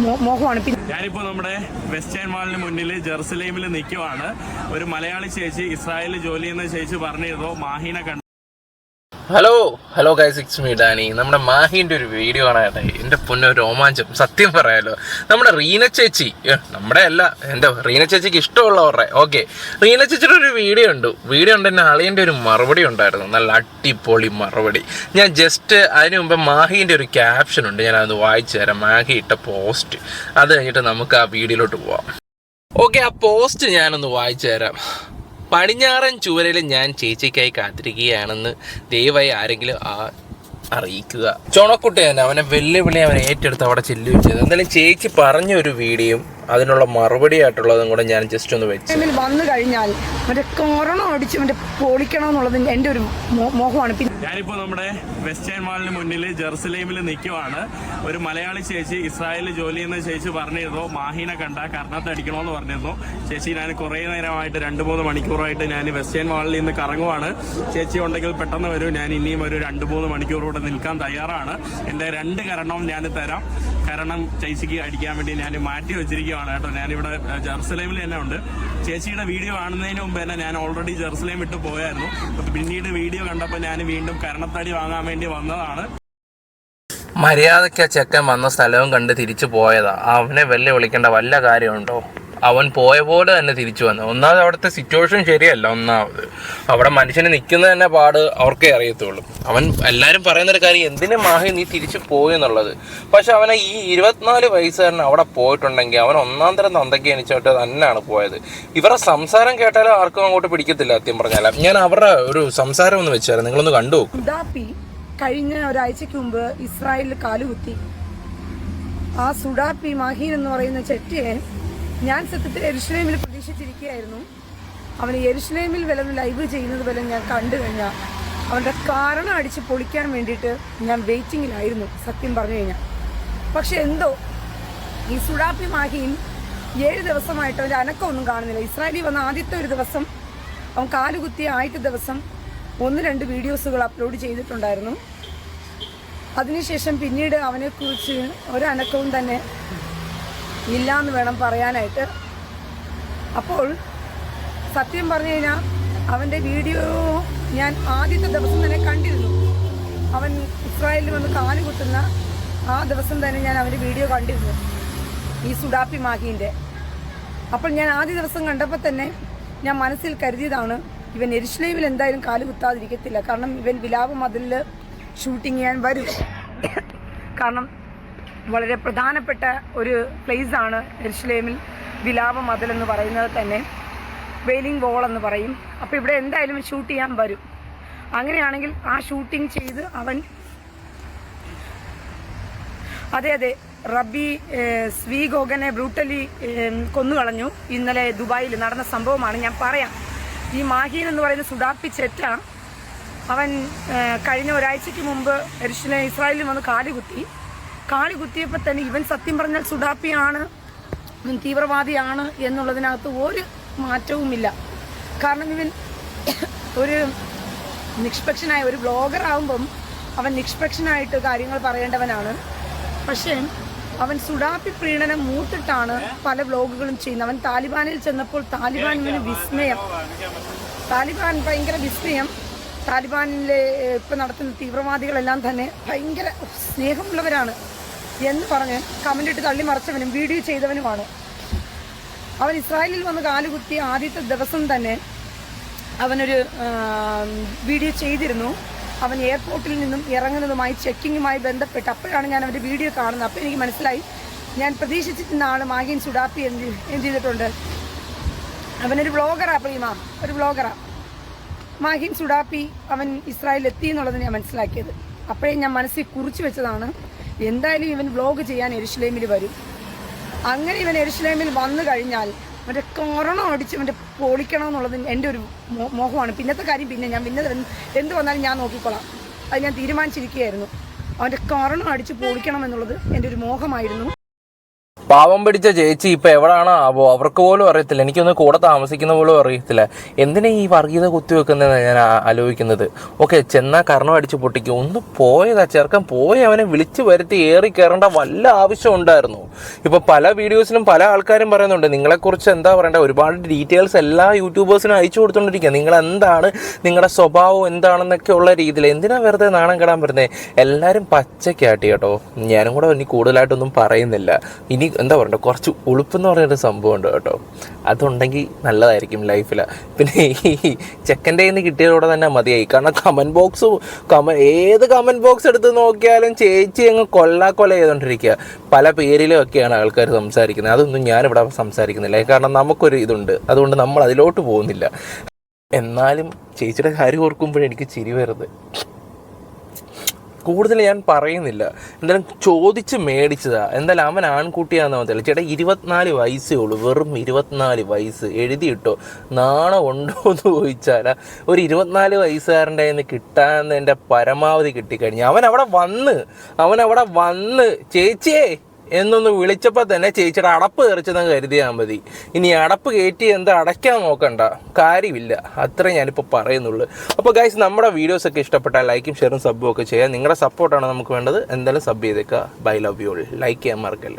പിന്നെ നമ്മുടെ വെസ്റ്റേൺ മാളിന് മുന്നിൽ ജെറുസലേമിൽ നിൽക്കുവാണ് ഒരു മലയാളി ചേച്ചി ഇസ്രായേലിൽ ജോലി ചെയ്യുന്ന ചേച്ചി പറഞ്ഞിരുന്നു മാഹിനെ കണ്ട. Hello hello guys it's me Dani നമ്മുടെ മാഹിന്റെ ഒരു വീഡിയോ കാണാട്ടെ എന്റെ പൊന്നെ രോമാഞ്ചം. സത്യം പറയാലോ. നമ്മുടെ റീന ചേച്ചി. നമ്മുടെ അല്ല എന്താ റീന ചേച്ചിക്ക് ഇഷ്ടമുള്ളവരുടെ. ഓക്കെ റീന ചേച്ചിയുടെ ഒരു വീഡിയോ ഉണ്ട്. വീഡിയോ ഉണ്ട് എന്നെ അളിയന്റെ ഒരു മറുപടി ഉണ്ടായിരുന്നു. നല്ല അടിപൊളി മറുപടി. ഞാൻ ജസ്റ്റ് അതിന് മുമ്പ് മാഹിന്റെ ഒരു ക്യാപ്ഷൻ ഉണ്ട്. ഞാൻ അത് വായിച്ചു തരാം. മാഹി ഇട്ട പോസ്റ്റ് അത് കഴിഞ്ഞിട്ട് നമുക്ക് ആ വീഡിയോയിലോട്ട് പോവാം. ഓക്കെ ആ പോസ്റ്റ് ഞാനൊന്ന് വായിച്ചു തരാം. പടിഞ്ഞാറൻ ചുവരിൽ ഞാൻ ചേച്ചിക്കായി കാത്തിരിക്കുകയാണെന്ന് ദയവായി ആരെങ്കിലും ആ അറിയിക്കുക. ചുണക്കുട്ടി തന്നെ അവനെ വെല്ലുവിളി അവൻ ഏറ്റെടുത്ത് അവിടെ ചെല്ലുകയും ചെയ്തു. എന്തായാലും ചേച്ചി പറഞ്ഞ ഒരു വീഡിയോയും അതിനുള്ള മറുപടി ആയിട്ടുള്ളതും കൂടെ ഞാൻ ജസ്റ്റ് ഒന്ന് വെച്ചു. വന്നു കഴിഞ്ഞാൽ മറ്റേ കൊറോണ അടിച്ച് മറ്റേ പൊളിക്കണം എന്നുള്ളത് എന്റെ ഒരു മോഹമാണ്. പിന്നെ ഞാനിപ്പോൾ നമ്മുടെ വെസ്റ്റേൺ മാളിന് മുന്നിൽ ജെറുസലേമിൽ നിൽക്കുവാണ് ഒരു മലയാളി ചേച്ചി ഇസ്രായേലിൽ ജോലി ചെയ്യുന്ന ചേച്ചി പറഞ്ഞിരുന്നു. മാഹീനെ കണ്ട കർണത്തടിക്കണമെന്ന് പറഞ്ഞിരുന്നു. ചേച്ചി ഞാൻ കുറേ നേരമായിട്ട് രണ്ട് മൂന്ന് മണിക്കൂറായിട്ട് ഞാൻ വെസ്റ്റേൺ മാളിൽ നിന്ന് കറങ്ങുവാണ്. ചേച്ചി ഉണ്ടെങ്കിൽ പെട്ടെന്ന് വരും. ഞാൻ ഇനിയും ഒരു രണ്ട് മൂന്ന് മണിക്കൂർ കൂടെ നിൽക്കാൻ തയ്യാറാണ്. എന്റെ രണ്ട് കരണവും ഞാൻ തരാം. കരണം ചേച്ചിക്ക് അടിക്കാൻ വേണ്ടി ഞാൻ മാറ്റി വെച്ചിരിക്കുകയാണ് കേട്ടോ. ഞാനിവിടെ ജെറുസലേമിൽ തന്നെ ഉണ്ട്. ചേച്ചിയുടെ വീഡിയോ കാണുന്നതിന് മുമ്പ് തന്നെ ഞാൻ ഓൾറെഡി ജെറുസലേം വിട്ട് പോയായിരുന്നു. പിന്നീട് വീഡിയോ കണ്ടപ്പോൾ ഞാൻ വീണ്ടും കരണത്തടി വാങ്ങാൻ വേണ്ടി വന്നതാണ്. മര്യാദയ്ക്ക് ചെക്കൻ വന്ന സ്ഥലവും കണ്ട് തിരിച്ചു പോയതാ. അവനെ വെല്ലുവിളിക്കേണ്ട വിളിക്കേണ്ട വല്ല കാര്യമുണ്ടോ? അവൻ പോയ പോലെ തന്നെ തിരിച്ചു വന്നു. ഒന്നാമത് അവിടുത്തെ സിറ്റുവേഷൻ ശരിയല്ല. ഒന്നാമത് അവിടെ മനുഷ്യന് നിൽക്കുന്നത് തന്നെ പാട് അവർക്കേ അറിയത്തുള്ളൂ. അവൻ എല്ലാവരും പറയുന്നൊരു കാര്യം എന്തിനു മാഹി നീ തിരിച്ചു പോയി എന്നുള്ളത്? പക്ഷെ അവനെ ഈ ഇരുപത്തിനാല് വയസ്സുകാരൻ അവിടെ പോയിട്ടുണ്ടെങ്കിൽ അവൻ ഒന്നാം തരം തന്തയ്ക്ക് എനിച്ചോട്ട് തന്നെയാണ് പോയത്. ഇവരുടെ സംസാരം കേട്ടാലും ആർക്കും അങ്ങോട്ട് പിടിക്കത്തില്ല സത്യം പറഞ്ഞാലും. ഞാൻ അവരുടെ ഒരു സംസാരം ഒന്ന് വെച്ചാൽ നിങ്ങളൊന്ന് കണ്ടു കഴിഞ്ഞ ഒരാഴ്ചക്ക് മുമ്പ് ഇസ്രായേലിൽ കാലുകുത്തി. ആ സുഡാപ്പി മാഹീൻ എന്ന് പറയുന്ന ചെറ്റിയെ ഞാൻ സത്യത്തിൽ എരുഷലേമിൽ പ്രതീക്ഷിച്ചിരിക്കുകയായിരുന്നു. അവൻ എരുഷലേമിൽ വല്ല ലൈവ് ചെയ്യുന്നത് വരെ ഞാൻ കണ്ടു കഴിഞ്ഞാൽ അവന്റെ കാരണം അടിച്ച് പൊളിക്കാൻ വേണ്ടിയിട്ട് ഞാൻ വെയിറ്റിങ്ങിലായിരുന്നു സത്യം പറഞ്ഞു കഴിഞ്ഞാൽ. പക്ഷെ എന്തോ ഈ സുഡാപ്പി മാഹിയിൽ ഏഴ് ദിവസമായിട്ട് അവന്റെ അനക്കമൊന്നും കാണുന്നില്ല. ഇസ്രായേലി വന്ന ആദ്യത്തെ ഒരു ദിവസം അവൻ കാലുകുത്തിയ ആദ്യത്തെ ദിവസം ഒന്ന് രണ്ട് വീഡിയോസുകൾ അപ്ലോഡ് ചെയ്തിട്ടുണ്ടായിരുന്നു. അതിനുശേഷം പിന്നീട് അവനെക്കുറിച്ച് ഒരനക്കവും തന്നെ ഇല്ല എന്ന് വേണം പറയാനായിട്ട്. അപ്പോൾ സത്യം പറഞ്ഞു കഴിഞ്ഞാൽ അവന്റെ വീഡിയോ ഞാൻ ആദ്യത്തെ ദിവസം തന്നെ കണ്ടിരുന്നു. അവൻ ഇസ്രായേലിൽ വന്ന് കാലുകുത്തുന്ന ആ ദിവസം തന്നെ ഞാൻ അവന്റെ വീഡിയോ കണ്ടിരുന്നു. ഈ സുഡാപ്പി മാഹീന്റെ അപ്പോൾ ഞാൻ ആദ്യ ദിവസം കണ്ടപ്പോൾ തന്നെ ഞാൻ മനസ്സിൽ കരുതിയതാണ് ഇവൻ എരിശ്ലൈമിൽ എന്തായാലും കാൽ കുത്താതിരിക്കത്തില്ല. കാരണം ഇവൻ വിലാപ മതിലിൽ ഷൂട്ടിങ് ചെയ്യാൻ വരും. കാരണം വളരെ പ്രധാനപ്പെട്ട ഒരു പ്ലേസ് ആണ് വിലാപ മതിൽ എന്ന് പറയുന്നത് തന്നെ. വെയിലിംഗ് വോൾ എന്ന് പറയും. അപ്പോൾ ഇവിടെ എന്തായാലും ഷൂട്ട് ചെയ്യാൻ വരും. അങ്ങനെയാണെങ്കിൽ ആ ഷൂട്ടിംഗ് ചെയ്ത് അവൻ അതെ അതെ റബി സ്വീഗോഗനെ ബ്രൂട്ടലി കൊന്നുകളഞ്ഞു. ഇന്നലെ ദുബായിൽ നടന്ന സംഭവമാണ് ഞാൻ പറയാം. ഈ മാഹീൻ എന്ന് പറയുന്ന സുഡാപ്പി ചെറ്റ അവൻ കഴിഞ്ഞ ഒരാഴ്ചയ്ക്ക് മുമ്പ് എരിശിനെ ഇസ്രായേലിൽ വന്ന് കാലുകുത്തി. കാലുകുത്തിയപ്പോൾ തന്നെ ഇവൻ സത്യം പറഞ്ഞാൽ സുഡാപ്പിയാണ്. ഇവൻ തീവ്രവാദിയാണ് എന്നുള്ളതിനകത്ത് ഒരു മാറ്റവുമില്ല. കാരണം ഇവൻ ഒരു നിഷ്പക്ഷനായ ഒരു ബ്ലോഗർ ആകുമ്പം അവൻ നിഷ്പക്ഷനായിട്ട് കാര്യങ്ങൾ പറയേണ്ടവനാണ്. പക്ഷേ അവൻ സുഡാപ്പി പ്രീണനം മൂത്തിട്ടാണ് പല ബ്ലോഗുകളും ചെയ്യുന്നത്. അവൻ താലിബാനിൽ ചെന്നപ്പോൾ താലിബാൻ ഇവന് വിസ്മയം. താലിബാൻ ഭയങ്കര വിസ്മയം. താലിബാനിലെ ഇപ്പം നടത്തുന്ന തീവ്രവാദികളെല്ലാം തന്നെ ഭയങ്കര സ്നേഹമുള്ളവരാണ്. എന്ന് പറഞ്ഞ് കമന്റ് ഇട്ട് തള്ളി മറിച്ചവനും വീഡിയോ ചെയ്തവനുമാണ്. അവൻ ഇസ്രായേലിൽ വന്ന് കാലുകുത്തിയ ആദ്യത്തെ ദിവസം തന്നെ അവനൊരു വീഡിയോ ചെയ്തിരുന്നു. അവൻ എയർപോർട്ടിൽ നിന്നും ഇറങ്ങുന്നതുമായി ചെക്കിങ്ങുമായി ബന്ധപ്പെട്ട് അപ്പോഴാണ് ഞാൻ അവന്റെ വീഡിയോ കാണുന്നത്. അപ്പോൾ എനിക്ക് മനസ്സിലായി. ഞാൻ പ്രതീക്ഷിച്ചിരുന്ന ആൾ മാഗിൻ സുഡാപ്പി എന്ത് എന്ത് ചെയ്തിട്ടുണ്ട്? അവനൊരു വ്ളോഗറാ പ്രീമ ഒരു വ്ളോഗറാ മാഹിൻ സുഡാപ്പി അവൻ ഇസ്രായേലിൽ എത്തി എന്നുള്ളത് ഞാൻ മനസ്സിലാക്കിയത്. അപ്പോഴേ ഞാൻ മനസ്സിൽ കുറിച്ചു വെച്ചതാണ്. എന്തായാലും ഇവൻ വ്ലോഗ് ചെയ്യാൻ എരുഷലേമിൽ വരും. അങ്ങനെ ഇവൻ എരുഷലേമിൽ വന്നു കഴിഞ്ഞാൽ മറ്റേ കൊറോണ അടിച്ച് മറ്റേ പൊളിക്കണം എന്നുള്ളത് എന്റെ ഒരു മോഹമാണ്. പിന്നത്തെ കാര്യം പിന്നെ ഞാൻ പിന്നെ എന്ത് വന്നാലും ഞാൻ നോക്കിക്കോളാം. അത് ഞാൻ തീരുമാനിച്ചിരിക്കുകയായിരുന്നു. അവന്റെ കൊറോണ അടിച്ച് പൊളിക്കണം എന്നുള്ളത് എന്റെ ഒരു മോഹമായിരുന്നു. പാവം പിടിച്ച ചേച്ചി ഇപ്പൊ എവിടാണോ ആവോ? അവർക്ക് പോലും അറിയത്തില്ല. എനിക്കൊന്ന് കൂടെ താമസിക്കുന്ന പോലും അറിയത്തില്ല. എന്തിനാ ഈ വർഗീയത കുത്തിവെക്കുന്നതെന്ന് ഞാൻ ആലോചിക്കുന്നത്? ഓക്കെ ചെന്നാ കർണം അടിച്ച് പൊട്ടിക്കും. ഒന്ന് പോയതാ ചെറുക്കൻ പോയി അവനെ വിളിച്ചു വരുത്തി ഏറി കയറേണ്ട വല്ല ആവശ്യം ഉണ്ടായിരുന്നു. ഇപ്പൊ പല വീഡിയോസിലും പല ആൾക്കാരും പറയുന്നുണ്ട് നിങ്ങളെക്കുറിച്ച് എന്താ പറയണ്ട? ഒരുപാട് ഡീറ്റെയിൽസ് എല്ലാ യൂട്യൂബേഴ്സിനും അയച്ചു കൊടുത്തോണ്ടിരിക്കുക നിങ്ങൾ എന്താണ്? നിങ്ങളുടെ സ്വഭാവം എന്താണെന്നൊക്കെ ഉള്ള രീതിയിൽ എന്തിനാ വെറുതെ നാണം കെടാൻ വരുന്നത് എല്ലാവരും പച്ചക്കാട്ടി കേട്ടോ. ഞാനും കൂടെ ഇനി കൂടുതലായിട്ടൊന്നും പറയുന്നില്ല. ഇനി എന്താ പറയണ്ടോ കുറച്ച് ഉളുപ്പെന്ന് പറയുന്നൊരു സംഭവം ഉണ്ട് കേട്ടോ. അതുണ്ടെങ്കിൽ നല്ലതായിരിക്കും ലൈഫിൽ പിന്നെ ഈ ചെക്കന്റെ നിന്ന് കിട്ടിയതോടെ തന്നെ മതിയായി. കാരണം കമന്റ് ബോക്സ് കമ ഏത് കമന്റ് ബോക്സ് എടുത്ത് നോക്കിയാലും ചേച്ചി അങ്ങ് കൊല്ലാക്കൊല ചെയ്തുകൊണ്ടിരിക്കുക പല പേരിലും ഒക്കെയാണ് ആൾക്കാർ സംസാരിക്കുന്നത്. അതൊന്നും ഞാനിവിടെ സംസാരിക്കുന്നില്ല. കാരണം നമുക്കൊരു ഇതുണ്ട്. അതുകൊണ്ട് നമ്മൾ അതിലോട്ട് പോകുന്നില്ല. എന്നാലും ചേച്ചിയുടെ കാര്യം ഓർക്കുമ്പോഴെനിക്ക് ചിരി വരുന്നത്. കൂടുതൽ ഞാൻ പറയുന്നില്ല. എന്തായാലും ചോദിച്ച് മേടിച്ചതാ. എന്തായാലും അവൻ ആൺകുട്ടിയാണെന്ന് മാത്രമല്ല ചേട്ടാ ഇരുപത്തിനാല് വയസ്സേ ഉള്ളൂ. വെറും ഇരുപത്തിനാല് വയസ്സ്. എഴുതിയിട്ടോ? നാണം ഉണ്ടോ എന്ന് ചോദിച്ചാലാ. ഒരു ഇരുപത്തിനാല് വയസ്സുകാരന്റെ നിന്ന് കിട്ടാന്നതിന്റെ പരമാവധി കിട്ടിക്കഴിഞ്ഞു. അവൻ അവിടെ വന്ന്. അവൻ അവിടെ വന്ന്. ചേച്ചിയേ എന്നൊന്ന് വിളിച്ചപ്പോൾ തന്നെ ചേച്ചിയുടെ അടപ്പ് തെറിച്ചെന്ന് കരുതിയാൽ മതി. ഇനി അടപ്പ് കയറ്റി എന്താ അടയ്ക്കാൻ നോക്കണ്ട? കാര്യമില്ല. അത്രേ ഞാനിപ്പോൾ പറയുന്നുള്ളൂ. അപ്പോൾ ഗൈസ് നമ്മുടെ വീഡിയോസ് ഒക്കെ ഇഷ്ടപ്പെട്ടാൽ ലൈക്കും ഷെയറും സബ്ബും ഒക്കെ ചെയ്യാം നിങ്ങളുടെ സപ്പോർട്ടാണ് നമുക്ക് വേണ്ടത്. എന്തായാലും സബ് ചെയ്തേക്കുക ബൈ ലവ് യു ലൈക്ക് ചെയ്യാൻ മറക്കല്ലേ.